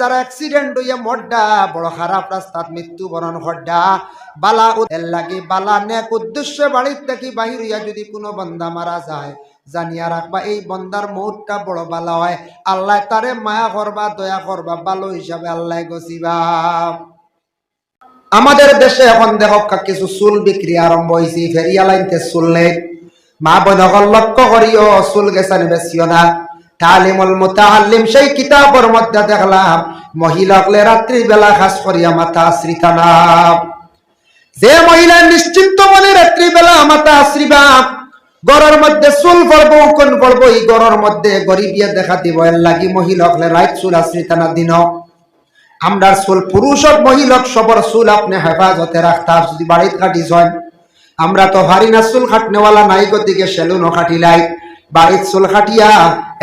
যারা অ্যাক্সিডেন্ট হইয়া মড্ডা বড় খারাপ মৃত্যুবরণ হড্ডা বালা লাগি বালা নেক উদ্দেশ্য বাড়ির থেকে বাহির হইয়া যদি কোনো বন্দা মারা যায়, জানিয়া রাখবা এই বন্দার বড় বালা হয়। আল্লাহ তারে মায়া করবা, দয়া করবা হিসাবে আল্লাহ গছিবা আমাদের দেশে এখন দেখো কিছু চুল বিক্রি আরম্ভ হয়েছে ফেরিয়া লাইনতে চুল নেই। মা বোনকল লক্ষ্য করিও, চুল গেছেন বেশিও না। সেই মধ্যে দেখলাম যে মহিলা নিশ্চিন্ত মনে চুল দেখা দিব লাগি মহিলাকলে রাইট চুল দিন। আমরা চুল পুরুষ হোক মহিলা হোক সবর চুল আপনি হেফাজতে রাখতাম যদি বাড়িতে কাটিস হয় আমরা তো ভারী না, চুল খাটনেওয়ালা নাই গতিকে সেলুনও খাটিলাই বাড়িত চুল খাটিয়া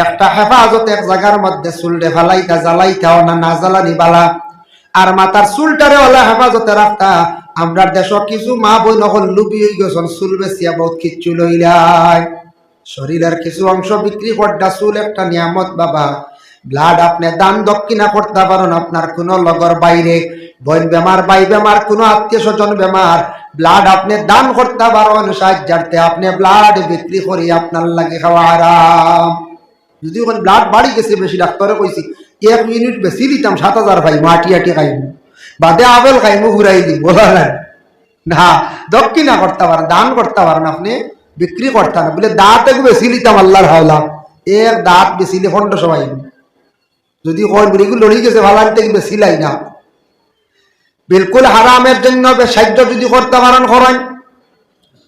একটা হেফাজত এক জায়গার মধ্যে চুল রে ফেলাইতা জ্বালাইতাও না না জ্বালানি বালা। আর মাতার চুলটারে ওলা হেফাজতে রাখতা আমরা দেশ কিছু মা বই নকল লুপি হয়ে গেছেন চুল বেসিয়া বহুত কিচ্ছু লইলাই। শরীরের কিছু অংশ বিক্রি করটা চুল একটা নিয়ামত বাবা। ব্লাড আপনি দান দক্ষিণা করতে পারেন আপনার কোন লগর বাইরে। বোন বেমার, বাই বেমার, কোন আত্মীয় স্বজন বেমার। ব্লাড আপনি দান করতে পারেন সাহায্যার্থে আপনি ব্লাড বিক্রি করি আপনার লাগে খাওয়া আরাম। যদি ওখানে ব্লাড বাড়ি গেছে বেশি ডাক্তারে কইছি, এক মিনিট বেশি দিতাম, সাত হাজার ভাই, মাটি আটি খাইব বাদে আবেল খাইমু ঘুরাই দিব বলা নাই না। দক্ষিণা করতে পারেন দান করতে পারেন আপনি, বিক্রি করতে না। বলে দাঁত বেশি নিতাম, আল্লাহর হাওলা। এক দাঁত বেশি দিয়ে ফন্ড সবাই যদি কয় বিড়িগুলো লড়ি গেছে, ভালো থেকে বেশি লাই না। বিলকুল হারামের জন্য সাহায্য যদি করতে পারেন করেন।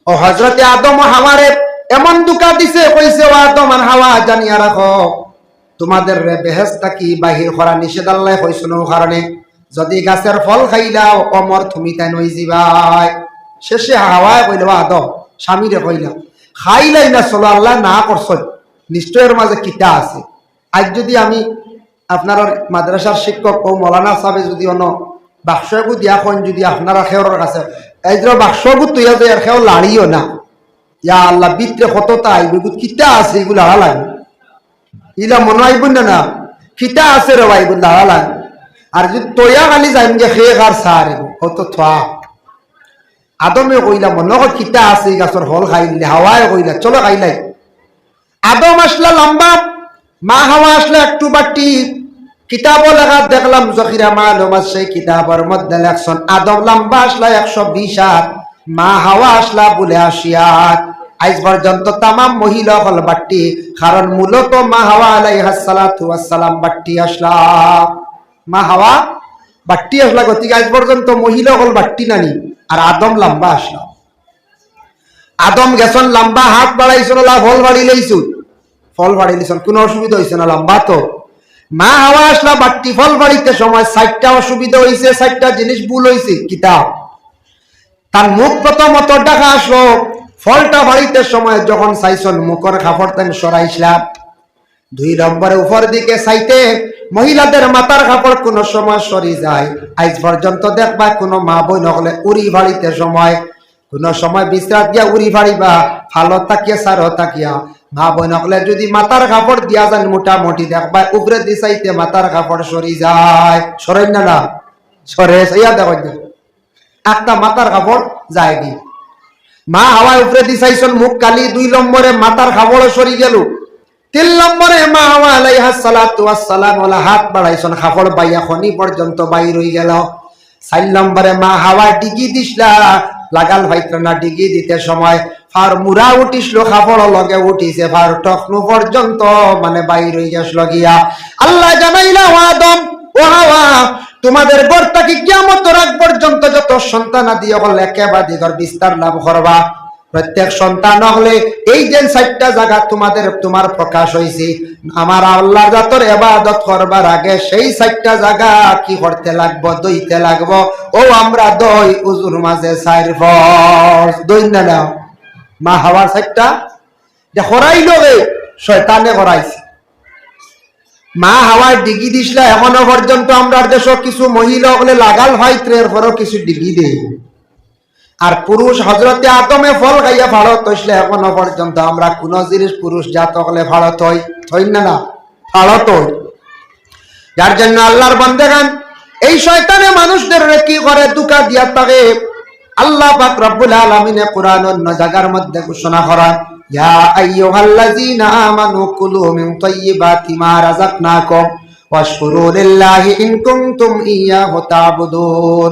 ও হজরতে আদম হাওয়ারে এমন দুকা দিছে, কইছে, ও আদম, আর হাওয়া জানিয়া রাখো, তোমাদের বেহেস্তা কি বাহির করা নিষেধ আল্লাহ কইছিল কারণে? যদি গাছের ফল খাইলাও অমর তুমি তাই নই যাবাই শেষে হাওয়ায় কইল আদম, স্বামীরে কইলা, খাইলাই না, চলো আল্লাহ না করছ নিশ্চয়ের মাঝে কিতা আছে। আজ যদি আমি আপনার মাদ্রাসার শিক্ষক ও মৌলানা সাহেব যদি অন বাক্সগু দিয়া কন যদি আপনারা খেওর কাছে, এই যে বাক্সগু তুইয়া যে খেও লাড়িও না। ইয়া আল্লাহ, বিত্রে তাই বেগুত কিতা আছে এগুলো হারালাই ইলা মনে আইব না কিতা আছে রে ভাই হারালাই আর যদি তৈয়া কালি যাইম যে খেয়ে কার সার কত থা আদমে কইলা মনে হয় কিতা আছে, এই গাছর ফল খাইলে হাওয়ায় কইলা, চলো খাইলাই আদম আসলা লম্বা, মা হাওয়া আসলে একটু বাটি। কিতাবও লেখা দেখলাম, জখিরা মালুম আছে, কিতাবের মধ্যে লেখছেন আদম লম্বা আসলা একশো বিশ হাত, মা হাওয়া আসলা বলে আসিয়াত আজ পর্যন্ত তামাম মহিলা হল বাট্টি, কারণ মূলত মা হাওয়া আলাইহাসালাতু আসসালাম বাট্টি আসলা। মা হাওয়া বাট্টি আসলা গতিকে আজ পর্যন্ত মহিলা হল বাট্টি নানি, আর আদম লম্বা আসলা। আদম গেছন লম্বা হাত বাড়াইছিল ফল বাড়ি লইছু ফল বাড়ি লিছন কোনো অসুবিধা হয়েছে না, লম্বা তো। মা হাওয়া আসলা, বাট্টি ফল বাড়িতে সময় ষাটটা অসুবিধা হয়েছে ষাটটা জিনিস ভুল হয়েছে কিতাব। তার মুখ প্রথমত ডাকা আসলো, ফলটা বাড়িতে সময় যখন চাইছন মুখর খাফর তেন দুই নম্বরে উপর দিকে চাইতে মহিলাদের মাথার কাপড় কোন সময় সরি যায়। আজ পর্যন্ত দেখবা কোনো মা বই নহলে উড়ি বাড়িতে সময়। কোন সময় বিশ্রাম দিয়া উড়ি বাড়িবা ভালো তাকিয়া সারো তাকিয়া। মা বই নহলে যদি মাথার কাপড় দিয়া যান মোটামুটি, দেখবা উপরে দি চাইতে মাথার কাপড় সরি যায়। সরেন না না? সরে ইয়া দেখো একটা মাথার কাপড় যায় কি মা হাওয়ায় উপরে দি চাইছন মুখ কালি দুই নম্বরে মাথার কাপড় সরি গেল। তিন নম্বরে মা হাওয়া আলাইহা সালাতু ওয়াসসালাম ওলা হাত বাড়াইছন, কাপড় বাইয়া খনি পর্যন্ত বাইর হই গেল। চার নম্বরে মা হাওয়া ডিগি দিসলা লাগাল ভাইত্রনা ডিগি দিতে সময়। ফার মুরা উঠিসলো খাফড় লগে উঠিছে ফার টকনু পর্যন্ত মানে বাইর হয়ে গেছিল গিয়া আল্লাহ জানাইলা আদম, ও হাওয়া তোমাদের বর্তাকে কেমন রাগ পর্যন্ত যত সন্তান আদি হল একেবারে বিস্তার লাভ করবা। প্রত্যেক সন্তান হলে এই যে চারটা জায়গা তোমাদের, তোমার প্রকাশ হয়েছে আমার আল্লাহ জাতর এবাদত করবার আগে সেই চারটা জায়গা কি করতে লাগবো, দইতে লাগবো? ও, আমরা দই উজুর মাঝে চার দই না নাও। মা হাওয়ার চারটা? যে হরাইল রে, শয়তানে হরাইছে। মা হাওয়ায় ডিগি দিসলা, এখনও পর্যন্ত আমরা দেশ কিছু মহিলা হলে লাগাল হয়, ত্রের পরও কিছু ডিগি দেয়। আর পুরুষ হজরতে আদমে ফল খাইয়া ভারত হইসলে এখনও পর্যন্ত আমরা কোন জিনিস পুরুষ জাত হলে ভারত হই হই না না? ভারত হই। যার জন্য আল্লাহর বান্দেগান এই শয়তানে মানুষদের কি করে দুকা দিয়া থাকে আল্লাহ পাক রব্বুল আলামিনে কোরআন অন্য জায়গার মধ্যে ঘোষণা করেন, ইয়া আইয়ুহাল্লাযীনা আমানু কুলু মিন তাইয়্যিবাতি মা রাযাকনাকুম, ওয়াশকুরু লিল্লাহি ইন কুনতুম ইয়াহু তা'বুদুন।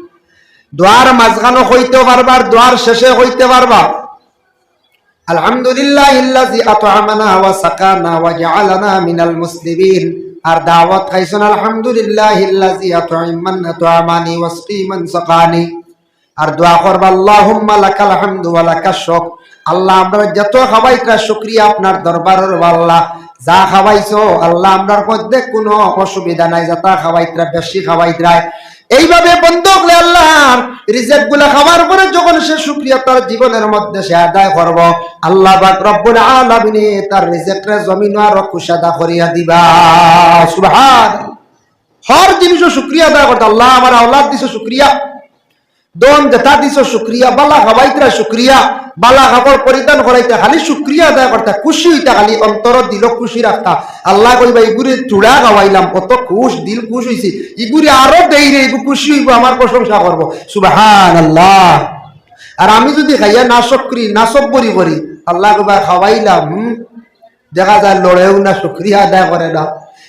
দোয়ার মাঝখানে হইতে পারবা আর দোয়ার শেষে হইতে পারবা আপনার আল্লাহ যা খাওয়াইছো আল্লাহ আমরার মধ্যে কোনো অসুবিধা নাই, যা খাওয়াইতরা বেশি খাওয়াইতরায় এইভাবে বন্ধ আল্লাহর রিজেক্টগুলা খাওয়ার পরে যখন সে সুক্রিয়া তার জীবনের মধ্যে সে আদায় করব, আল্লাহ বাক রব্বুল আলামিনে তার রিজেক্টরে জমিন আর কুশাদা করিয়া দিবা। সুবহান হর জিনিসও শুক্রিয়া আদায় করতে আল্লাহ আমার আওলাদ দিছে শুক্রিয়া দন যেটা দিছো, শুক্রিয়া। বালা খাওয়াইতরা শুক্রিয়া। বালা খাবার পরিধান করাইতে খালি শুক্রিয়া আদায় করতা খুশি হইতা খালি অন্তর দিল খুশি রাখতা আল্লাহ কইবা ইগুরি চূড়া খাওয়াইলাম কত খুশ দিল খুশ হইছে ইগুরি আরও দেই রে ইগু খুশি হইব আমার প্রশংসা করব সুবাহান আল্লাহ আর আমি যদি খাইয়া নাশক করি নাশক করি করি আল্লাহ কইবা খাওয়াইলাম দেখা যায় লড়েও না শুক্রিয়া আদায় করে না।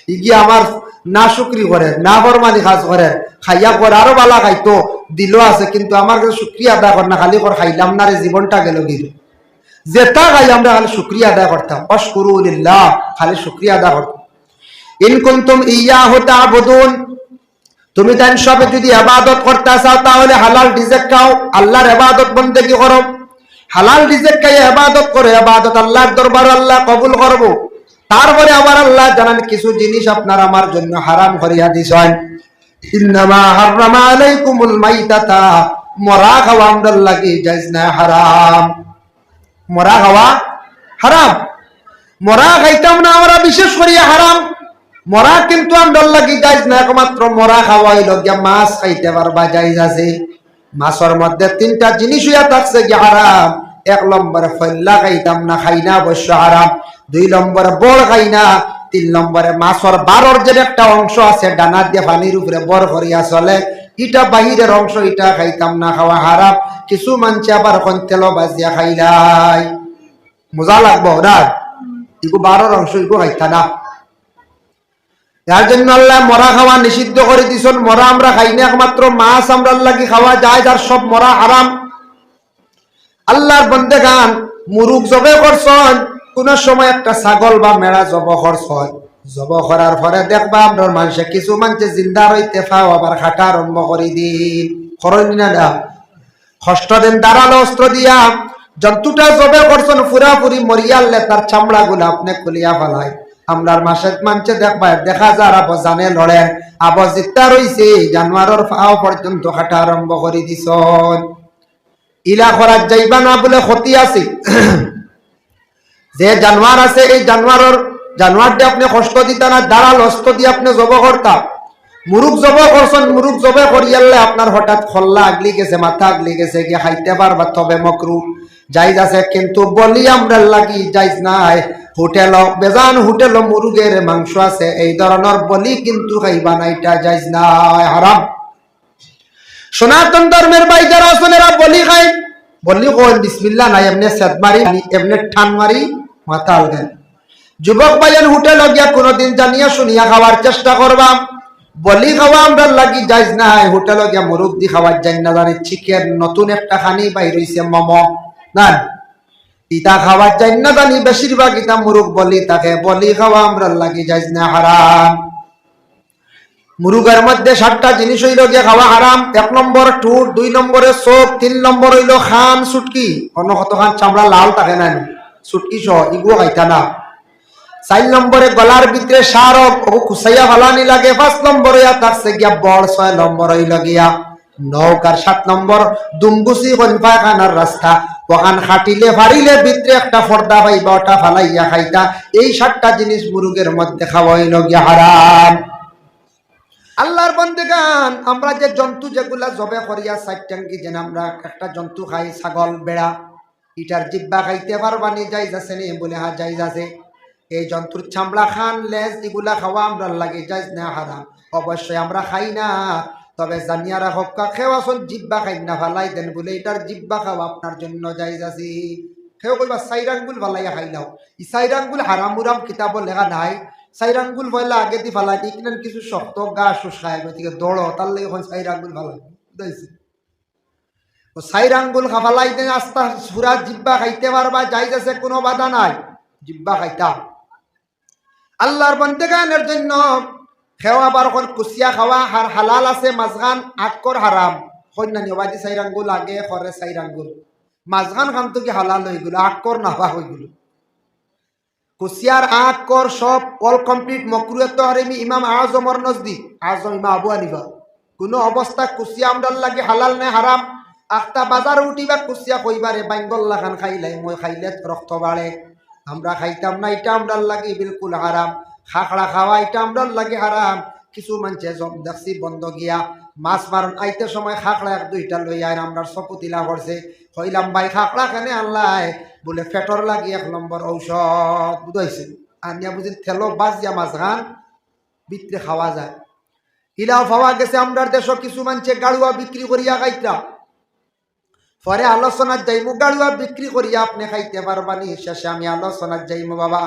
ইগি আমার না শুক্রি করে, না বরমানি কাজ করে, খাইয়া করে আরও বালা খাইতো, দিল আছে, কিন্তু আমার কাছে শুক্রিয়া আদায় করে না খালি করে খাইলাম না রে জীবনটা গেল গিল যেটা খাই আমরা খালি শুক্রিয়া আদায় করতাম অশকুরুলিল্লাহ খালি শুক্রিয়া আদায় করতাম তুমি তাই সবে যদি ইবাদত করতে চাও, তাহলে হালাল রিজেক খাও। আল্লাহর ইবাদত বন্দেগী করো হালাল রিজেক খাই ইবাদত করে ইবাদত আল্লাহর দরবার আল্লাহ কবুল করব তারপরে আবার আল্লাহ জানান, কিছু জিনিস আপনার আমার জন্য হারাম করিয়া মরা খাওয়া লাগি হারাম। হারাম। না আমরা, বিশেষ হারাম। কিন্তু লাগি না, একমাত্র গিয়া মাছ খাইতে পারবা মাছের মধ্যে তিনটা জিনিস হইয়া থাকছে কি হারাম। এক নম্বরে ফল্লা খাইতাম না খাই না অবশ্য হারাম। দুই নম্বরে বড় খাই না তিন নম্বরে মাছর বারোর যে একটা অংশ আছে, ডানা দিয়ে পানির উপরে বর করিয়া চলে। ইটা বাহিরের অংশ, ইটা খাইতাম না, খাওয়া হারাম। কিছু মানছে আবার এখন তেল বাজিয়া খাইলাই। মজা লাগবো না? ইগু বারোর অংশ ইগু খাইতা না। যার জন্য আল্লাহ মরা খাওয়া নিষিদ্ধ করে দিছেন। মরা আমরা খাই না, একমাত্র মাছ আমরা লাগি খাওয়া যায়, যার সব মরা হারাম। আল্লাহর বন্দে গান, মুরুখ জবে করছন, কোন সময় একটা ছাগল বা মেড়া জব করছন। জব করার পরে দেখবা আপনার মানুষে কিছু মানুষে জিন্দা রইতে আবার খাটা আরম্ভ করে দিন। খরচ না দিন দাঁড়াল অস্ত্র দিয়া। জন্তুটা জবে করছেন, পুরাপুরি মরিয়ালে তার চামড়া গুলা আপনি খুলিয়া ফেলায়। আমরার মাসে মানছে দেখবা, দেখা যার আব জানে লড়ে আব জিত্তা রইছে, জানোয়ারের ফাও পর্যন্ত খাটা আরম্ভ করে দিছন। ইলা করার যাইবা না বলে ক্ষতি আছে। যে জানোয়ার আছে, এই জানোয়ারের জানোয়ার দিয়ে আপনি কষ্ট দিতা না দাঁড়াল হস্ত দিয়ে আপনি জব করতা। মুরুখ জব করছেন, মুরুখ জবে করিয়ালে আপনার হঠাৎ খল্লা আগলি গেছে, মাথা আগলি গেছে, গিয়ে খাইতে পারবা তবে মকরু। যাইজ আছে, কিন্তু বলি আমরা লাগি, যাইজ নাই। হোটেল, বেজান হোটেল মুরুগের মাংস আছে, এই ধরনের বলি কিন্তু খাইবা না, এটা যাইজ নাই, হারাম। সনাতন ধর্মের ভাই যারা আছেন এরা বলি খায়। বলি কোন বিসমিল্লাহ নাই এমনি সেদ মারি এমনি ঠান মারি মাথা আলগেন যুবক ভাইয়ের হোটেল গিয়া কোনোদিন জানিয়া শুনিয়া খাওয়ার চেষ্টা করবা বলি খাওয়া আমরা লাগি যাইজ না নাই হোটেল গিয়া মুরুখ দি খাওয়ার যাই না জানি, চিকেন নতুন একটা খানি বাইর হইছে মোমো। না ইটা খাওয়ার যাই না জানি, বেশিরভাগ ইটা মুরুখ বলি, তাকে বলি খাওয়া আমরা লাগি যাইজ না, হারাম। মুরুগের মধ্যে সাতটা জিনিস হইল গিয়ে খাওয়া হারাম, এক নম্বর টুট দুই নম্বরে চোখ, তিন নম্বর হইল খান, সুটকি। অন্য কত খান চামড়া লাল থাকে না সুটকি সহ ইগুলো খাইতা না। চার নম্বরে গলার ভিতরে সারক ও কুসাইয়া ফালানি লাগে। পাঁচ নম্বরে তারছে গিয়া বড় ছয় নম্বর হইল গিয়া নৌকার সাত নম্বর দুমগুসি কনফা খানার রাস্তা। ওখান খাটিলে ফাড়িলে ভিতরে একটা ফর্দা পাইবা, ওটা ফালাইয়া খাইতা। এই সাতটা জিনিস মুরুগের মধ্যে খাওয়া হইল গিয়া হারাম। আল্লাহর বন্দেগান আমরা যে জন্তু যেগুলা জবে করিয়া সাইটাঙ্গি যেন আমরা একটা জন্তু খাই, ছাগল, বেড়া, ইটার জিব্বা খাইতে পারবানি যাই যাচ্ছে নি বলে হা যাই যাচ্ছে এই জন্তুর চামড়া খান, লেজ এগুলা খাওয়া আমরা লাগে যাই না হারাম। অবশ্যই আমরা খাই না, তবে জানিয়া রাখক খেওয়াছন জিব্বা খাই না ভালাই দেন বলে এটার জিব্বা খাওয়া আপনার জন্য যাই যাচ্ছি সেও কইবা, সাইরাঙ্গুল ফালাইয়া খাইলাও। ই সাইরাঙ্গুল হারাম উরাম কিতাব লেখা নাই। সাইরাঙ্গুল বইলা আগে দি দি কিনা কিছু শক্ত গা শুষায় গতিকে দৌড় তার লাগে এখন সাইরাঙ্গুল ফালাই বুঝাইছে ও সাইরাঙ্গুল খাফালাই দেন আস্তা সুরা জিব্বা খাইতে পারবা যাই যাচ্ছে কোনো বাধা নাই, জিব্বা খাইতা। আল্লাহর বন্দেগানের জন্য খেওয়া বার এখন কুচিয়া খাওয়া হার হালাল আছে মাঝখান আকর হারাম কন্যা নিবাদি সাইরাঙ্গুল আগে করে সাইরাঙ্গুল মাঝখান খান তো কি হালাল হয়ে গেল আকর নাহা হয়ে গেল। কুচিয়ার আগ কর সব অল কমপ্লিট মকরুয়েত হারেমি ইমাম আজমর নজদি। আজম ইমাম আবু আনিবা কোনো অবস্থা কুচিয়া আমদার লাগে হালাল নে হারাম আখতা বাজার উঠিবা কুচিয়া কইবারে বাইঙ্গল্লা খান খাইলাই মই খাইলে রক্ত বাড়ে আমরা খাইতাম না এটা আমদার লাগে বিলকুল হারাম খাখড়া খাওয়া এটা আমদার লাগে হারাম কিছু মানুষে জম দেখছি বন্ধ গিয়া। মাছ মারণ আইতে সময় খাখড়া এক দুইটা লই আয় আমরা চকুতিলা করছে কইলাম, ভাই খাখড়া কেনে আনলাই? বলে ফেটর লাগি এক নম্বর ঔষধ বুধ বুঝাইছে আনিয়া বুঝি থেলো বাজিয়া মাছ খান বিক্রি খাওয়া যায়। ইলাও পাওয়া গেছে আমরার দেশ কিছু মানুষে গাড়ুয়া বিক্রি করিয়া খাইতা। পরে আলোচনার যাইমু গাড়ুয়া বিক্রি করিয়া আপনি খাইতে পারবানি শেষে আমি আলোচনার যাইমু বাবা।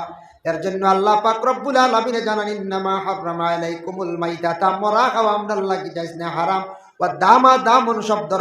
এর জন্য আল্লাহ পাক রব্বুল আলামিনে জানান, ইন্নামা হারামা আলাইকুমুল মাইতাতা। মরা খাওয়া আমরার লাগি যাইস না হারাম ওয়া দামা দামন শব্দ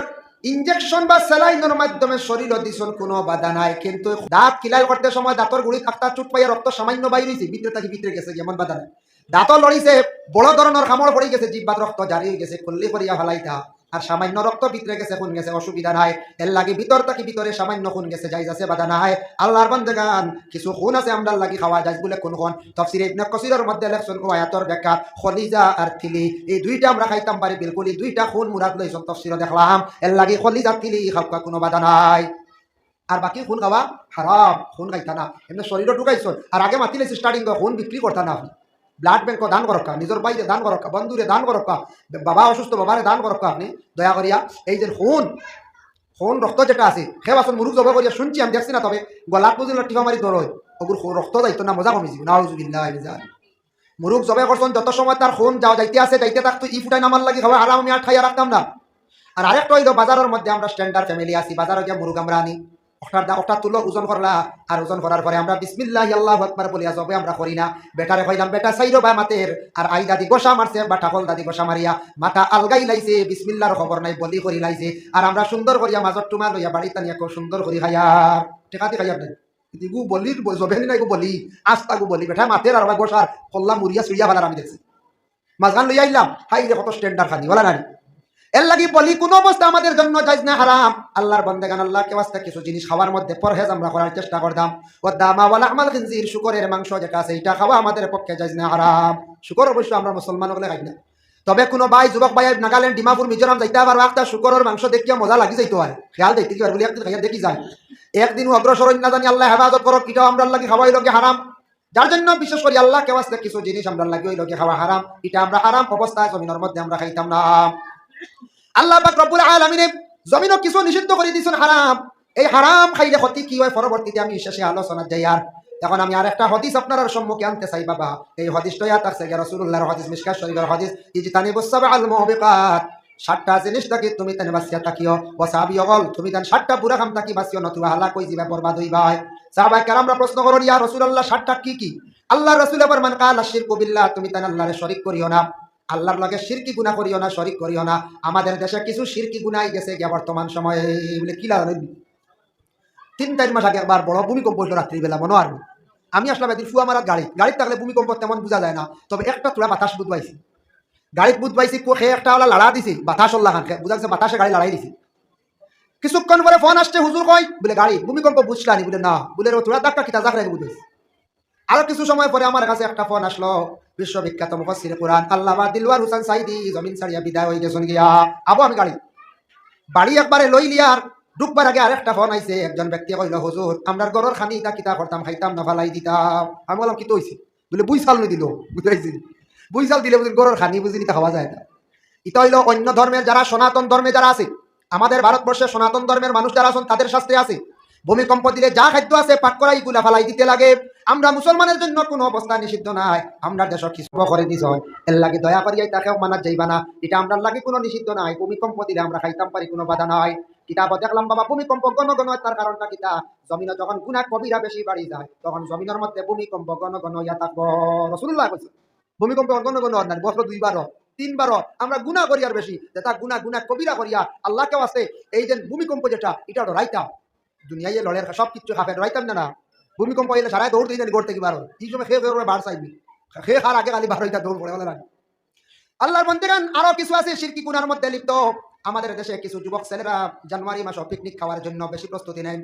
ইনজেকশন বা স্যালাইনের মাধ্যমে শরীর দিছন কোনো বাধা নাই। কিন্তু দাঁত কিলাই করতে সময় দাঁতর গুড়ি থাকতা চুট পাইয়া রক্ত সামান্য বাইর হয়েছে ভিতরে থাকি ভিতরে গেছে যেমন বাধা নাই। দাঁত লড়িছে বড় ধরনের খামড় পড়ে গেছে জিব্বাত রক্ত জারি হয়ে গেছে, খুল্লি করিয়া ফেলাইতা আর সামান্য রক্ত ভিতরে গেছে, খুন গেছে, অসুবিধা নাই। এর লাগে ভিতর থাকি ভিতরে সামান্য খুন গেছে, যাই যাচ্ছে, বাধা নাই। আল্লাহর বন্দেগান, কিছু খুন আছে আমদার লাগি খাওয়া যায়, বলে কোন কোন তফসির কসিরের মধ্যে লেখছেন, ও আয়াতর ব্যাখ্যা, খলিজা আর থিলি, এই দুইটা আমরা খাইতাম পারি বিলকুল দুইটা খুন মুরাদ লইছেন তফসির দেখলাম। এর লাগে খলিজা থিলি, খাওয়া কোনো বাধা নাই। আর বাকি খুন খাওয়া হারাম, খুন খাইতা না। এমনি শরীরও ঢুকাইছ আর আগে মাতি লেছি স্টার্টিং খুন বিক্রি করতা না আপনি। ব্লাড ব্যাংক দান করক্কা নিজের বাইরে দান করক্কা বন্ধুরে দান করক্কা বাবা অসুস্থ বাবারে দান করক্কা আপনি দয়া করিয়া এই যে খুন খুন রক্ত যেটা আছে সেও আসল মুরুখ জবা করিয়া শুনছি আমি দেখছি না তবে গলাত বুঝিল টিফা মারি দর হয় ওগুর রক্ত যাইতো না মজা কমিছি না মুরুখ জবে করছেন যত সময় তার খুন যাও যাইতে আছে যাইতে থাকতো ই ফুটাই নামার লাগি খাওয়া আরাম আমি আর ঠাইয়া রাখতাম না আর আরেকটা হইল বাজারের মধ্যে আমরা স্ট্যান্ডার্ড ফ্যামিলি আছি বাজারে গিয়ে মুরুগ আমরা আনি ওটার ওটা তুলো ওজন করলা আর ওজন করার পরে আমরা বিসমিল্লাহ আল্লাহ আকবার বলিয়া জবে আমরা করি না। বেটারে কইলাম, বেটা, সাইরো বা মাতের। আর আই দাদি গোসা মারছে, বা ঠাকল দাদি গোসা মারিয়া, মাথা আলগাই লাইছে বিসমিল্লার খবর নাই, বলি করি লাইছে। আর আমরা সুন্দর করিয়া মাজর টুমা লইয়া বাড়ি টানিয়া খুব সুন্দর করি খাইয়া। টেকাতে খাইয়া নাই। দিগু বলি জবে নাই গো বলি, আস্তা গো বলি। বেটা, মাতের আর গোসার কল্লা মুরিয়া সুরিয়া ভালার আমি দেখছি। মাঝখান লইয়া আইলাম হাই রে কত স্ট্যান্ডার্ড খানি বলা নানি এর লাগি বলি, কোন অবস্থা আমাদের জন্য যাইজ না হারাম। আল্লাহর বন্দেগান আল্লাহ কে ওয়াস্তে কিছু জিনিস খাওয়ার মধ্যে পরহেজ আমরা করার চেষ্টা করতাম। দামা ওয়ালা আমাল খিনজির, শুকরের মাংস যেটা আছে, এটা খাওয়া আমাদের পক্ষে যাইজ না হারাম। শুকর অবশ্য আমরা মুসলমান হলে খাই না। তবে কোনো ভাই, যুবক ভাই, নাগাল্যান্ড, ডিমাপুর, মিজোরাম যাইতে পারব একটা শুকরের মাংস দেখিয়া মজা লাগি যাইতে পারে খেয়াল দেখতে কি পারে বলি, একদিন দেখি যায় একদিন অগ্রসর না জানি, আল্লাহ হেফাজত করো কিটাও আমরা লাগি খাওয়াই লোকে হারাম। যার জন্য বিশেষ করে আল্লাহ কে ওয়াস্তে কিছু জিনিস আমরা লাগি ওই লোকে খাওয়া হারাম। এটা আমরা হারাম অবস্থায় জমিনের মধ্যে আমরা খাইতাম না। আল্লাহ পাক রব্বুল আলামিনে জমিনও কিছু নিষিদ্ধ করে দিয়েছেন, হারাম। এই হারাম খাইলে ক্ষতি কি হয়? পরবর্তীতে আমি শেষে আলোচনা যাই। আর এখন আমি আর একটা হদিস আপনার সম্মুখে আনতে চাই, বাবা। এই হদিসটা ইয়াত আছে রাসূলুল্লাহর হদিস মিশকাত শরীফের হদিস। ইজতানি বুসাবা আল মুহবিকাত। সাতটা জিনিস থাকি, তুমি তেনে বাসিয়া থাকিও। ও সাহাবি অগল তুমি তেন সাতটা বুড়া কাম থাকি বাসিও নতুবা হালা কই যাবে বরবাদ হই ভাই সাহাবাই কেরামরা প্রশ্ন করো ইয়া রাসূলুল্লাহ, সাতটা কি কি? আল্লাহ রাসূল আবার মান কাল শিরকু বিল্লাহ, তুমি তেন আল্লাহরে শরীক করিও না। আল্লাহর লগে শিরকি গুণা করিও না, শরিক করিও না। আমাদের দেশে কিছু শিরকি গুণাই গেছে গিয়া বর্তমান সময়ে বলে কি লাগে তিন, চার মাস আগে একবার বড় ভূমিকম্প হইল রাত্রিবেলা, মনে আর আমি আসলাম একদিন ফুয়া মারার গাড়ি গাড়ির থাকলে ভূমিকম্প তেমন বোঝা যায় না, তবে একটা তোরা বাতাস বুধ পাইছি গাড়িত বুধ পাইছি সে একটা ওলা লাড়া দিছি, বাতাস ওল্লা খান বুঝা গেছে বাতাসে গাড়ি লড়াই দিছি। কিছুক্ষণ পরে ফোন আসছে, হুজুর কয় বলে, গাড়ি, ভূমিকম্প বুঝলানি বলে, না। বলে তোরা ডাক্তার কিতা জাক রাখি বুঝাইছি আরও কিছু সময় পরে আমার কাছে একটা ফোন আসলো বিশ্ববিখ্যাত মুফাসসির কোরআন আল্লামা দিলওয়ার হুসেন সাইদি জমিন ছাড়িয়া বিদায় হয়ে গেছেন গিয়া। আবো, আমি গাড়ি। বাড়ি একবারে লই লিয়ার ঢুকবার আগে আরেকটা ফোন আইছে, একজন ব্যক্তি কইল, হুজুর, আমরার গরর খানি ইটা কিতা করতাম, খাইতাম না, ফালাই দিতাম। আমি বললাম, কি তো হইছে বলে, বুই চাল দিল। বুঝাইছি। বুই চাল দিলে বুঝি গরর খানি বুঝি নিতে খাওয়া যায় না। ইটা হইল অন্য ধর্মের যারা সনাতন ধর্মে যারা আছে, আমাদের ভারতবর্ষে সনাতন ধর্মের মানুষ যারা আছেন, তাদের শাস্ত্রে আছে। ভূমিকম্প দিলে যা খাদ্য আছে পাক করা ইগুলা ফালাই দিতে লাগে। আমরা মুসলমানের জন্য কোনো অবস্থা নিষিদ্ধ নাই। আমরা দেশ কিছু করে দিছ। এর লাগে দয়া করিয়াই তাকে মানা যাইবা না। এটা আমরা লাগে কোনো নিষিদ্ধ নাই। ভূমিকম্প দিলে আমরা খাইতাম পারি, কোনো বাধা নাই। কিতাব দেখলাম বাবা, ভূমিকম্প গণ গণ তার কারণটা কিতা? জমিন যখন গুণা কবিরা বেশি বাড়ি যায়, তখন জমিনের মধ্যে ভূমিকম্প গণ গণ ইয়া রসুল্লাহ কইছে, ভূমিকম্প গণ গণ হয় না, বছর দুইবার তিনবার। আমরা গুণা করি আর বেশি। যেটা গুণা গুণা কবিরা করিয়া আল্লাহকেও আছে। এই যে ভূমিকম্প যেটা, এটা রাইতাম দুনিয়ায় লড়ের সব কিছু খাফে রাইতাম না ভূমিকম্প এলে সারাই দৌড় দিয়ে গড়তে কি বার। এই সময় খেয়ে খেয়ে বার চাইবি। খেয়ে খার আগে খালি বার হইতা দৌড় পড়ে বলে আল্লাহর বন্দেগান, আরও কিছু আছে শিরকি গুনার মধ্যে লিপ্ত। আমাদের দেশে কিছু যুবক ছেলেরা জানুয়ারি মাসে পিকনিক খাওয়ার জন্য বেশি প্রস্তুতি নেন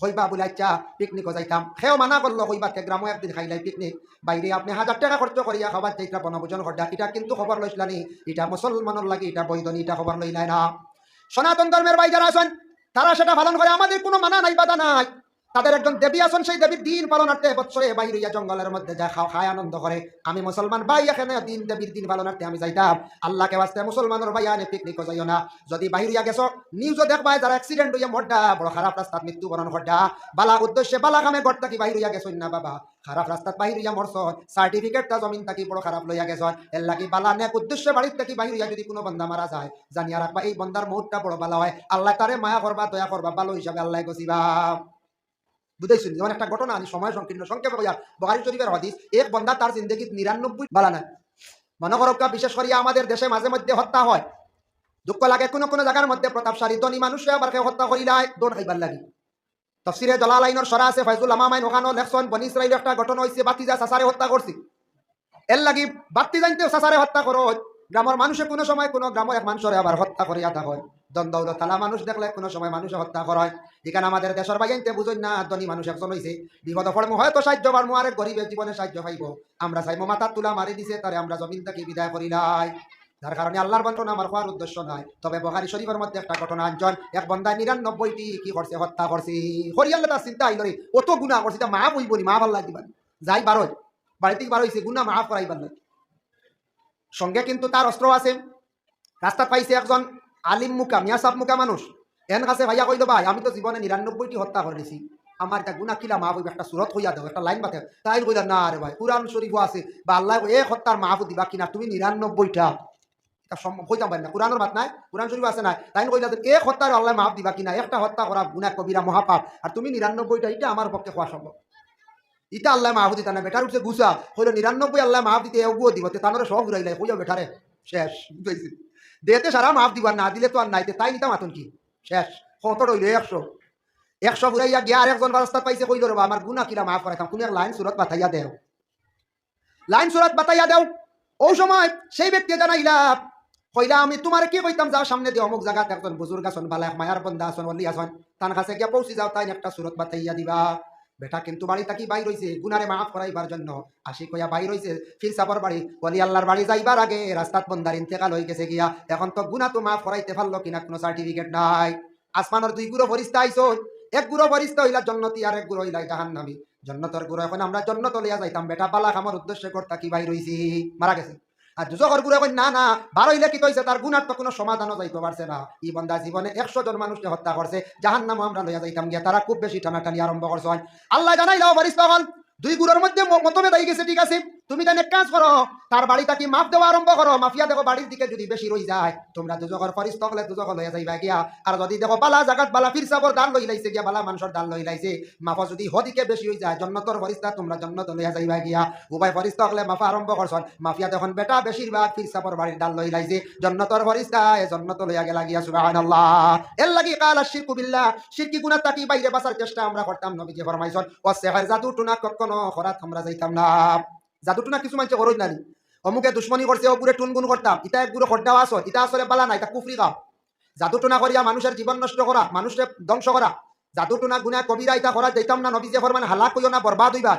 হইবা বলে আচ্ছা পিকনিকও যাইতাম। সেও মানা করল, হইবা তে গ্রামও একদিন খাইলাই পিকনিক বাইরে আপনি হাজার টাকা খরচ করিয়া খাবার যাইতা বনভোজন ঘটা এটা কিন্তু খবর লইসলানি এটা মুসলমানের লাগে, এটা বৈধনী এটা খবর লইলাই না। সনাতন ধর্মের ভাই যারা আছেন তারা সেটা পালন করে আমাদের কোনো মানা নাই বাধা নাই। তাদের একজন দেবী আছেন, সেই দেবীর দিন পালনার্থে বছরে বাইরে ইয়া জঙ্গলের মধ্যে যা খাও, খায়, আনন্দ করে। আমি মুসলমান ভাই, এখানে দিন দেবীর দিন পালনার্থে আমি যাইতাম। আল্লাহকে বাঁচতে মুসলমানের ভাই, আনে পিকনিক যাইও না। যদি বাহিরিয়া গেছো নিউজও দেখবা যারা অ্যাক্সিডেন্ট হইয়া মরডা বড় খারাপ রাস্তাত মৃত্যুবরণ ঘটা বালা উদ্দেশ্যে বালা কামে ঘর থাকি বাহির হইয়া গেছো না বাবা? খারাপ রাস্তাত বাহির হইয়া মরছ সার্টিফিকেটটা জমিন থাকি বড় খারাপ লইয়া গেছ এর লাগি বালা নেক উদ্দেশ্যে বাড়ির থাকি বাহির হইয়া যদি কোনো বন্দা মারা যায়? জানিয়া রাখবা, এই বন্দার মুহূর্তটা বড় বালা হয়। আল্লাহ তারে মায়া করবা, দয়া করবা ভালো হিসাবে আল্লাহ গছিবা বুঝাইছেন যেমন একটা ঘটনা, আমি সময় সংকীর্ণ সংক্ষেপে কইয়া বহারি শরীফের হদিস, এক বন্দা তার জিন্দগিত নিরানব্বই বালা না মনে করকা বিশেষ করিয়া আমাদের দেশে মাঝে মধ্যে হত্যা হয়। দুঃখ লাগে কোনো কোনো জায়গার মধ্যে প্রতাপশালী ধনী মানুষে আবার কেউ হত্যা করিলাই দৌড় খাইবার লাগি। তফসিরে জলালাইনের সরা আছে ফাইজুল আমামাইন ওখানো লেখছন, বনি ইসরাইল একটা ঘটনা হয়েছে বাতিজা সাসারে হত্যা করছি। এর লাগি বাতি জানতে সাসারে হত্যা করো গ্রামের মানুষে কোনো সময় কোনো গ্রামের এক মানুষের আবার হত্যা করিয়া তা হয়। দ্বন্দ্ব তালা মানুষ দেখলে কোনো সময় মানুষে হত্যা করা হয়। এখানে আমাদের দেশের বাইনতে বুঝই না, ধনী মানুষ একজন হয়েছে বিপদ ফল হয়তো সাহায্য পারমু আরেক গরিবের জীবনে সাহায্য পাইব। আমরা চাইব মাথার তুলা মারি দিছে, তারে আমরা জমিন থেকে বিদায় করি নাই। যার কারণে আল্লাহর বন্টন আমার হওয়ার উদ্দেশ্য নাই। তবে বহারি শরীফের মধ্যে একটা ঘটনা আঞ্চল এক বন্দায় নিরানব্বইটি কি করছে, হত্যা করছে। হরিয়াল্লা তার চিন্তা আইল রে। অত গুণা করছে, তা মা বইবনি মা ভালো দিবান যাই বারোয় বাড়ি থেকে বার হয়েছে গুণা মাফ করাইবার সঙ্গে কিন্তু তার অস্ত্র আছে। রাস্তা পাইছে একজন আলিম মুকা, মিয়া সাপ মুকা মানুষ। এন কাছে ভাইয়া কইল, ভাই, আমি তো জীবনে নিরানব্বইটি হত্যা করে দিছি আমার এটা গুণা কিলা মা বইব একটা সুরত হইয়া দাও, একটা লাইন বাতে তাই কইলা, না রে ভাই, কোরআন শরীফও আছে, বা আল্লাহ এক হত্যার মাহফু দিবা কিনা, তুমি নিরানব্বইটা মাত নাই শরীফ আছে নাই। দিবা কিনা গুণা মহাপাপ আর তুমি নিরানব্বইটা গুছা। নিরানব্বই আল্লাহ মাহফ দিতে এগুলো দিব তে সব ঘুরাইলাই কইয়া বেটারে শেষ দেতে সারা মাফ দিবার না দিলে তো আর নাইতে তাই নিতাম আতন কি? শেষ কত রইল একশো। একশো ঘুরাইয়া গিয়া আর একজন রাস্তা পাইছে, কইল রে আমার গুণা কিরা মাফ করাইতাম তুমি এক লাইন সুরত বাতাইয়া দেও? লাইন সুরত বাতাইয়া দেও? ও সময়, সেই ব্যক্তি জানাইলা, কইলা, আমি তোমার কি কইতাম যাও সামনে দিয়ে অমুক জায়গাতে একজন বুজুর্গ আসন বালা এক মায়ার বন্ধা আসন অলি আসন তার কাছে গিয়া পৌঁছি যাও তাই একটা সুরত বাতাইয়া দিবা। বেটা কিন্তু বাড়ি তাকি বাই হইছে গুনারে মাফ করাইবার জন্য। আসি কইয়া বাইর হইছে ফির সাপর বাড়ি। বলি, আল্লাহর বাড়ি যাইবার আগে রাস্তাত বন্দার ইন্তেকাল হয়ে গেছে গিয়া। এখন তো গুনা তো মাফ করাইতে পারল কিনা কোনো সার্টিফিকেট নাই। আসমানের দুই গুরো ফরিস্তা আইসো এক গুরো ফরিস্তা হইলা জন্নতি আর এক গুরো হইলা জাহান্নামী। জন্নতর গুরো এখন আমরা জন্নত লইয়া যাইতাম। বেটা বালা আমার উদ্দেশ্য করতা কি বাইর হইছি মারা গেছে। আর দুজকর গুরু কই না না বারো ইলে কি কইছে তার গুণার তো কোনো সমাধানও যাইতে পারছে না। ই বন্দা জীবনে একশো জন মানুষকে হত্যা করছে জাহান নাম আমরা লইয়া যাইতাম গিয়া। তারা খুব বেশি টানাটানি আরম্ভ করছে আল্লাহ জানাই লাও বারিস পাগল দুই গুরুর মধ্যে মতমে হয়ে গেছে, ঠিক আছে? তুমি তাই কাজ করো, তার বাড়ি তাকে মাফ দেওয়া আরম্ভ করো? মাফিয়া দেখো বাড়ির দিকে যদি বেশি রই যায়, তোমরা দুজকর ফরিস তকলে দুজক লইয়া যাইবা গিয়া। আর যদি দেখো বালা জাগাত, বালা ফির সাবর দান লই লাইছে গিয়া, বালা মানুষের দান লই লাইছে, মাফা যদি হদিকে বেশি হয়ে যায়, জন্নতর ফরিস্তা তোমরা জন্নত লইয়া যাইবা গিয়া। উভয় ফরিস্তা হলে মাফা আরম্ভ করছন। মাফিয়া তখন বেটা বেশিরভাগ ফির সাবর বাড়ির দান লই লাইছে, জন্নতর ফরিস্তা এ জন্নত লইয়া গেলা গিয়া, সুবহানাল্লাহ। এর লাগি কাল শিরকু বিল্লাহ, শিরকি গুনাহ তাকি বাইরে বাঁচার চেষ্টা আমরা করতাম, নবীজি ফরমাইছন ও সেহার জাদু টুনা, কখনো খরাত আমরা যাইতাম না। জাদু টুনা কিছু মানছে করই নানি অমুকে দুশ্মনী করছে ও পুরে টুনগুন করতাম ইটা এক গুরু খড্ডা আসো ইটা আসলে বালা না এটা কুফরি গাও জাদু টুনা করিয়া মানুষের জীবন নষ্ট করা মানুষের ধ্বংস করা জাদু টুনা গুনা কবিরা ইটা করা যাইতাম না নবী যে ফরমান হালাক কইও না বরবাদ হইবা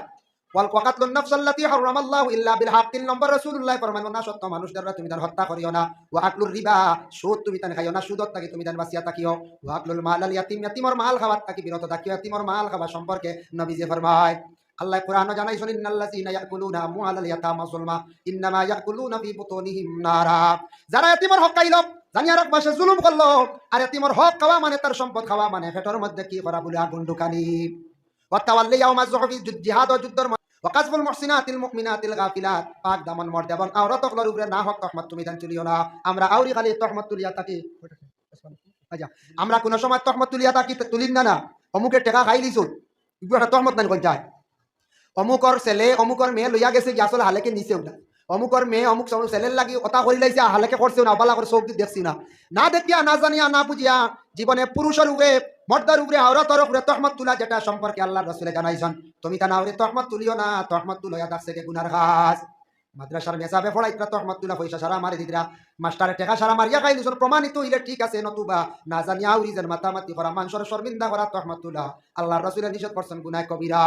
ওয়াল ওয়াকাতলুন নাফসাল্লাতী হারামাল্লাহু ইল্লা বিল হক তিন নম্বর রাসূলুল্লাহ ফরমান না সত্য মানুষদের তুমি তার হত্যা করিও না। ওয়া আকলুর রিবা সুদ তুমি তান খাইও না, সুদত তাকি তুমি তান বাসিয়া তাকিও ওয়া আকলুল মাল আল ইয়াতিম ইয়াতিমর মাল খাওয়াত তাকি বিরত তাকিও ইয়াতিমর মাল খাওয়া সম্পর্কে নবী যে ফরমায় আল্লাহ কোরআন জানাই শুনিন আল্লাযীনা ইয়াকুলুনা আমওয়ালাল ইয়াতামা যুলমা, ইন্নামা ইয়াকুলুনা ফি বুতুনিহিম নারা। যারা ইয়াতিমর হক খাইলো, জানিয়া রাখ মাসে জুলুম করল। আর ইয়াতিমর হক খাওয়া মানে তার সম্পদ খাওয়া মানে পেটের মধ্যে কি করা বলে আগুন ঢুকানি। ওয়াতাওয়াল্লি ইয়াউমা যুহফি জিহাদ ও যুদ্ধর ওয়াকাজবুল মুহসিনাতিল মুমিনাতিল গাফিলাত। পাক দামন মর্দে এবং আওরাত হকলার উপরে না হক তহমত তুমি দান চলিও না। আমরা আউরি খালি তহমত তুলিয়া থাকি। আচ্ছা আমরা কোন সময় তহমত তুলিয়া থাকি তুলিন না না। অমুকের টাকা খাই একটা তহমত নাই কোনটায় অমুকর ছেলে অমুকর মেয়ে লইয়া গেছে আসলে হালেকে নিচেও না অমুকর মেয়ে অমুক সব ছেলের লাগি কথা করি লাইছে হালেকে করছেও না বালা করে চোখ দেখছি না না দেখিয়া, না জানিয়া, না বুঝিয়া জীবনে পুরুষের উপরে মর্দার উপরে আওরাতর উপরে তহমত তুলা যেটা সম্পর্কে আল্লাহ রসুলে জানাইছেন। তুমি তা না তহমত তুলিও না, তহমত তুলিয়া দেখছে কে গুনার ঘাস মাদ্রাসার মেসাবে পড়াইতরা তহমত তুলা পয়সা সারা মারি মাস্টারে টেকা সারা মারিয়া প্রমাণিত হইলে ঠিক আছে, নতুবা না জানিয়া আউরি যেন মাতামাতি করা মানুষের শর্মিন্দা করা তুলা আল্লাহর রসুলের নিষেধ করছেন গুনায় কবিরা।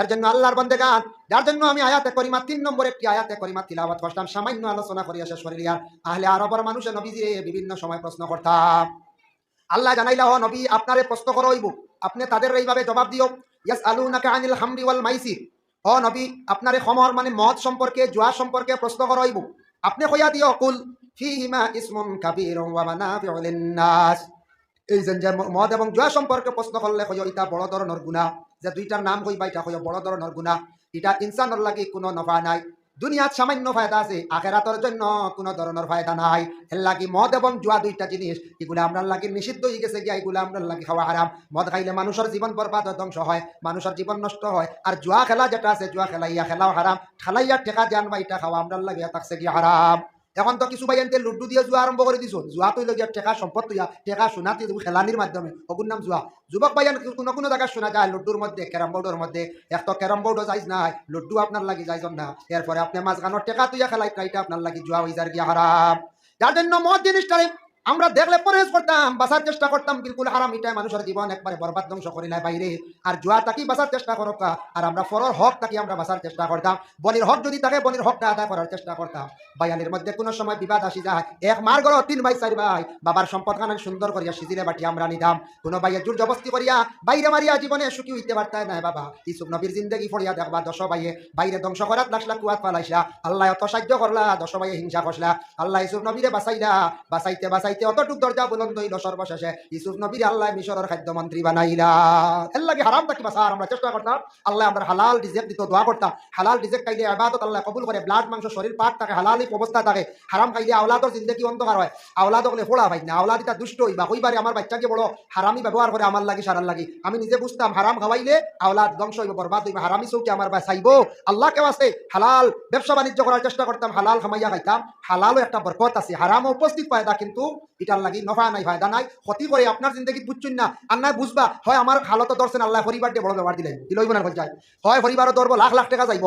এর জন্য আল্লাহর বন্দে গান, যার জন্য আমি আয়াতে করিমা তিন নম্বর একটি আয়াতে করিমা তিলাওয়াত করতাম, সামান্য আলোচনা করিয়া শেষ করিলিয়া আহলে আরবর নবীজিরে বিভিন্ন সময় প্রশ্ন করতাম। আল্লাহ জানাইলা হ নবী, আপনারে প্রশ্ন করো হইব। আপনি তাদের এইভাবে জবাব দিও। ইয়াস আলু নাকে আনিল হামরি ওয়াল মাইসি ও নবী, আপনার সমর মানে মদ সম্পর্কে জোয়া সম্পর্কে প্রশ্ন করাইব আপনি কইয়া দিও কুল, ফিহিমা ইসমুন কাবীর ওয়া মানাফিউ লিন-নাস এই যে মদ এবং জোয়া সম্পর্কে প্রশ্ন করলে কইও এটা বড় ধরনের গুনাহ যে দুইটার নাম কইবা এটা কইও বড় ধরনের গুনাহ এটা ইনসানের লাগি কোনো নফা নাই। দুনিয়াত সামান্য ফায়দা আছে, আখেরাতর জন্য কোনো ধরনের ফায়দা নাই। এর লাগি মদ এবং জুয়া দুইটা জিনিস, এগুলো আমরা লাগি নিষিদ্ধ হয়ে গেছে গিয়া, এগুলো আমরা লাগি খাওয়া হারাম। মদ খাইলে মানুষের জীবন বরবাদ ধ্বংস হয়, মানুষের জীবন নষ্ট হয়। আর জুয়া খেলা যেটা আছে, জুয়া খেলাইয়া খেলাও হারাম। খেলাইয়া ঠেকা জান বা এটা খাওয়া আমরা লাগে থাকছে গিয়া হারাম। এখন তো কিছু বাইনতে লুডু দিয়ে জুয়া আরম্ভ করে দিছো। জুয়া তুই লগিয়া টেকা সম্পদ তুইয়া টেকা সোনা তুই খেলানির মাধ্যমে। ওগুর নাম জুয়া যুবক ভাইয়ান, কোনো কোনো জায়গায় শোনা যায় লুডুর মধ্যে ক্যারাম বোর্ডের মধ্যে। এক তো ক্যারাম বোর্ডও যাইজ না লুডু আপনার লাগি যাইজ না এরপরে আপনি মাঝখানোর টেকা তুইয়া খেলাই, কাইটা আপনার লাগি জুয়া হয়ে যার গিয়া হারাম যার জন্য মত জিনিসটারে আমরা দেখলে পরেজ করতাম, বাঁচার চেষ্টা করতাম বিলকুল হারাম, এটাই মানুষের জীবন, একবারে বরবাদ ধ্বংস করি নাই বাইরে। আর জুয়া তাকি বাঁচার চেষ্টা করক আর আমরা ফরর হক তাকি আমরা বাঁচার চেষ্টা করতাম। বনির হক যদি থাকে বনির হকটা আদায় করার চেষ্টা করতাম। বায়ানের মধ্যে কোনো সময় বিবাদ আসি যায়। এক মার গড়, তিন ভাই, চার ভাই। বাবার সম্পদ খান সুন্দর করিয়া সিজিলে বাটি আমরা নিতাম কোনো ভাইয়ে জোর জবস্তি করিয়া বাইরে মারিয়া জীবনে সুখী হইতে পারতাই নাই বাবা। ইসুফ নবীর জিন্দগি ফড়িয়া দেখবা, দশ ভাইয়ে বাইরে ধ্বংস করাত লাখ লাখ কুয়াত পালাইসা। আল্লাহ অত সাহায্য করলা, দশ ভাইয়ে হিংসা করলা আল্লাহ ইসুফ নবীরে বাঁচাইলা। বাঁচাইতে বাঁচাইতে অতটুক দরজা বুলন্দ হইল সর্বশেষে। ইসুফ নবীর আল্লাহ মিশরের খাদ্যমন্ত্রী বানাইলা। এর লাগে হারাম থাকি বাঁচার আমরা চেষ্টা করতাম। আল্লাহ আমরা হালাল রিজেক্ট দিত, দোয়া করতাম। হালাল রিজেক্ট খাইলে আবাদত আল্লাহ কবুল করে ব্লাড মাংস, শরীর, পাট থাকে, হালালি অবস্থা থাকে। হারাম খাইলে আওলাদর জিন্দগি অন্ধকার হয়। আওলাদ হলে ফোড়া ভাই না, আওলাদ এটা দুষ্ট হইবা কইবারে আমার বাচ্চাকে বড় হারামি ব্যবহার করে আমার লাগি, সারার লাগি। আমি নিজে বুঝতাম, হারাম খাওয়াইলে আওলাদ ধ্বংস হইব, বরবাদ হইবা, হারামি চৌকি আমার বাঁচাইব আল্লাহ কেউ আছে হালাল ব্যবসা বাণিজ্য করার চেষ্টা করতাম, হালাল খামাইয়া খাইতাম। হালালও একটা বরকত আছে, হারামও উপস্থিত ফায়দা কিন্তু এটার লাগি নফা নাই ফায়দা নাই ক্ষতি করে আপনার জিন্দগি বুঝছেন না। আর নাই বুঝবা, হয় আমার হালত দর্শন আল্লাহ পরিবার দিয়ে বড় ব্যবহার দিলেন। দিলইব না যায়। হয় পরিবারও ধরবো, লাখ লাখ টাকা যাইব।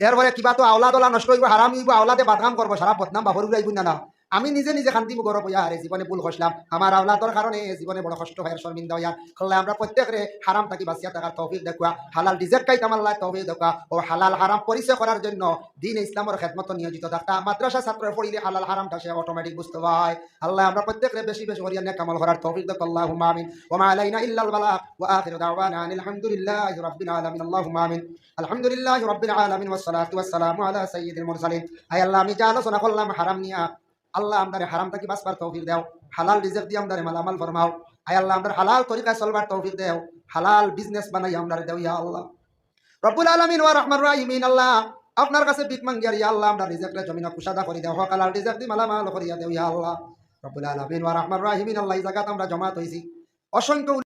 এরপরে কিবা তো আওলাদ ওলা নষ্ট হইব, হারাম হইব, আওলাদে বাদাম করব, সারা বদনাম বাবর উড়াইব না না। আমি নিজে নিজে শান্তি গরব হইয়া আরে জীবনে ভুল করলাম আমার আওলাদর কারণে জীবনে বড় কষ্ট হয় শর্মিন্দা হইয়া আল্লাহ আমরা প্রত্যেকরে হারাম থাকি বাঁচিয়া থাকার তৌফিক দেখুয়া হালাল ডিজেক্ট খাইতাম আল্লাহ তৌফিক দেখুয়া ও হালাল হারাম পরিচয় করার জন্য দিন ইসলামের খেদমত নিয়োজিত থাকতা। মাদ্রাসা ছাত্র পড়িলে হালাল হারামটা সে অটোমেটিক বুঝতে পায় আল্লাহ আমরা প্রত্যেকরে বেশি বেশি করিয়া নেক কামাল করার তৌফিক দেখ আল্লাহুম্মা আমিন। ওয়া মা আলাইনা ইল্লা আল বালাগ। ওয়া আখিরু দাওয়ানা আনিল হামদুলিল্লাহি রাব্বিল আলামিন। আল্লাহুম্মা আমিন। আলহামদুলিল্লাহি রাব্বিল আলামিন। ওয়াস সালাতু ওয়াস সালামু আলা সাইয়্যিদিল মুরসালিন। আয় আল্লাহ, আমি যা আলোচনা করলাম হারাম নিয়া আল্লাহ আমদারে হারাম থাকি বাঁচবার তৌফিক দেও। হালাল রিজেক দিয়ে আমদারে মালামাল ফরমাও। আয় আল্লাহ, আমদার হালাল তরিকায় চলবার তৌফিক দেও। হালাল বিজনেস বানাই আমদারে দেও ইয়া আল্লাহ। রব্বুল আলামিন, ওয়া রাহমার রাহিমিন, আল্লাহ, আপনার কাছে বিক মাঙ্গিয়ার ইয়া আল্লাহ আমরা রিজেকরে জমিনা কুশাদা করি দেও। হক হালাল রিজেক দি মালামাল করিয়া দেও ইয়া আল্লাহ। রব্বুল আলামিন, ওয়া রাহমার রাহিমিন, আল্লাহ, এই জায়গাতে আমরা জমাত হইছি। অসংখ্য